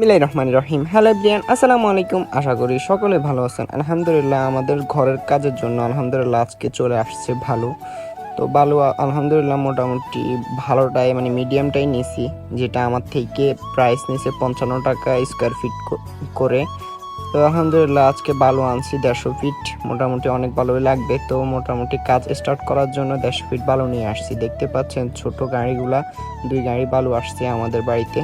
মিলাই রহমান রহিম। Hello Brian আসসালামু আলাইকুম। আশা করি সকলে ভালো আছেন। আলহামদুলিল্লাহ, আমাদের ঘরের কাজের জন্য আলহামদুলিল্লাহ আজকে চলে আসছে ভালো। তো ভালো, আলহামদুলিল্লাহ মোটামুটি ভালোটাই মানে মিডিয়ামটাই নিছি, যেটা আমার থেকে প্রাইস নিছে পঞ্চান্ন টাকা স্কোয়ার ফিট করে। তো আলহামদুলিল্লাহ, আজকে বালু আনছি দেড়শো ফিট মোটামুটি অনেক ভালোই লাগবে, তো মোটামুটি কাজ স্টার্ট করার জন্য দেড়শো ফিট বালু নিয়ে আসছি। দেখতে পাচ্ছেন ছোট গাড়িগুলা, দুই গাড়ি বালু আসছে আমাদের বাড়িতে।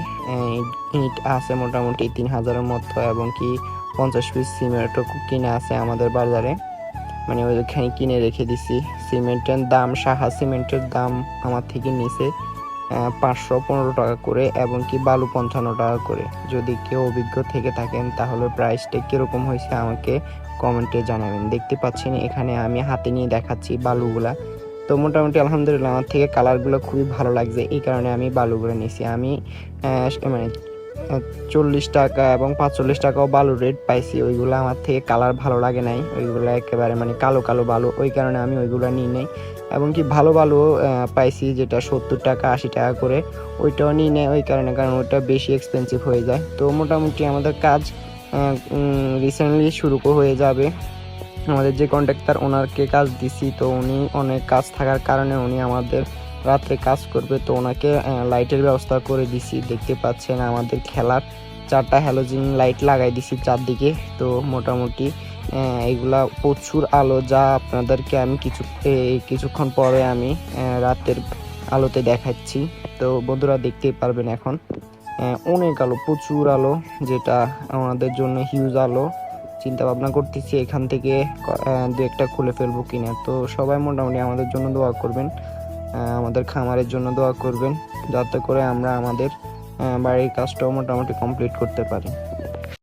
ইট আছে মোটামুটি তিন হাজারের মতো, এবং কি পঞ্চাশ পিস সিমেন্টও কিনে আছে আমাদের বাজারে। মানে ওইখানে কিনে রেখে দিছি। সিমেন্টের দাম, সাহা সিমেন্টের দাম আমার থেকে নিচে পাঁচশো পনেরো টাকা করে এবং কি বালু পঞ্চান্ন টাকা করে। যদি কেউ অভিজ্ঞ থেকে থাকেন, তাহলে প্রাইসটা কীরকম হয়েছে আমাকে কমেন্টে জানাবেন। দেখতে পাচ্ছেন, এখানে আমি হাতে নিয়ে দেখাচ্ছি বালুগুলা। তো মোটামুটি আলহামদুলিল্লাহ, আমার থেকে কালারগুলো খুবই ভালো লাগছে। এই কারণে আমি বালুগুলো নিয়েছি। আমি মানে চল্লিশ টাকা এবং পাঁচচল্লিশ টাকাও বালু রেট পাইছি। ওইগুলো আমার থেকে কালার ভালো লাগে নাই। ওইগুলো একেবারে মানে কালো কালো বালু। ওই কারণে আমি ওইগুলো নিই নাই। এবং কি ভালো বালু পাইছি যেটা সত্তর টাকা, আশি টাকা করে। ওইটাও নিই নেয় ওই কারণে, কারণ ওইটা বেশি এক্সপেন্সিভ হয়ে যায়। তো মোটামুটি আমাদের কাজ রিসেন্টলি শুরু হয়ে যাবে। আমাদের যে কন্ট্রাক্টর ওনারকে কাজ দিছি, তো উনি অনেক কাজ থাকার কারণে উনি আমাদের রাত্রে কাজ করবে, তো ওনাকে লাইটের ব্যবস্থা করে দিছি। দেখতে পাচ্ছেন আমাদের খেলার চারটা হ্যালোজিন লাইট লাগাই দিছি চারদিকে। তো মোটামুটি এগুলা প্রচুর আলো, যা আপনাদেরকে আমি কিছু কিছুক্ষণ পরে আমি রাতের আলোতে দেখাচ্ছি। তো বন্ধুরা দেখতেই পারবেন এখন অনেক আলো, প্রচুর আলো, যেটা আমাদের জন্য হিউজ আলো। চিন্তা ভাবনা করতেছি এখান থেকে দু একটা খুলে ফেলব কিনা। তো সবাই মোটামুটি আমাদের জন্য দোয়া করবেন। আমাদের খামারের জন্য দোয়া করবেন, যাতে করে আমরা আমাদের বাড়ির কাজটাও মোটামুটি কমপ্লিট করতে পারি।